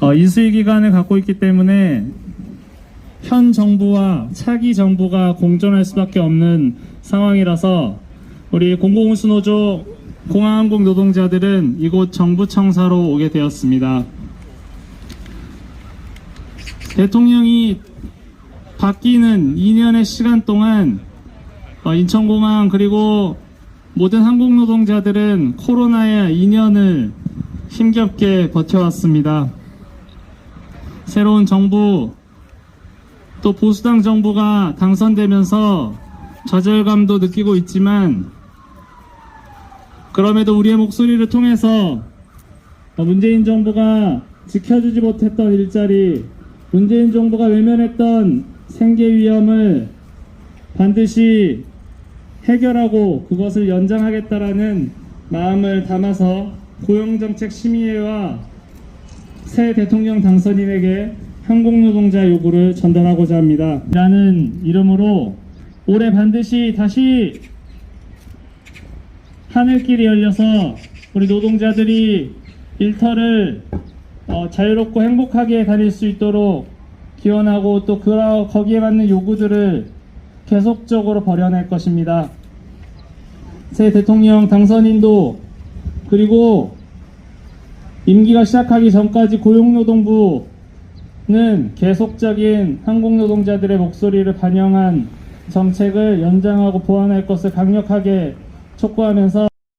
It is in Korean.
어, 인수위 기간을 갖고 있기 때문에 현 정부와 차기 정부가 공존할 수밖에 없는 상황이라서 우리 공공운수노조 공항항공 노동자들은 이곳 정부청사로 오게 되었습니다. 대통령이 바뀌는 2년의 시간 동안 어, 인천공항 그리고 모든 항공 노동자들은 코로나의 2년을 힘겹게 버텨왔습니다. 새로운 정부 또 보수당 정부가 당선되면서 좌절감도 느끼고 있지만 그럼에도 우리의 목소리를 통해서 어, 문재인 정부가 지켜주지 못했던 일자리, 문재인 정부가 외면했던 생계 위험을 반드시 해결하고 그것을 연장하겠다라는 마음을 담아서 고용정책 심의회와 새 대통령 당선인에게 항공노동자 요구를 전달하고자 합니다. 라는 이름으로 올해 반드시 다시 하늘길이 열려서 우리 노동자들이 일터를 어, 자유롭고 행복하게 다닐 수 있도록 기원하고 또 그, 거기에 맞는 요구들을 계속적으로 벌여낼 것입니다. 새 대통령 당선인도 그리고 임기가 시작하기 전까지 고용노동부는 계속적인 항공노동자들의 목소리를 반영한 정책을 연장하고 보완할 것을 강력하게 촉구하면서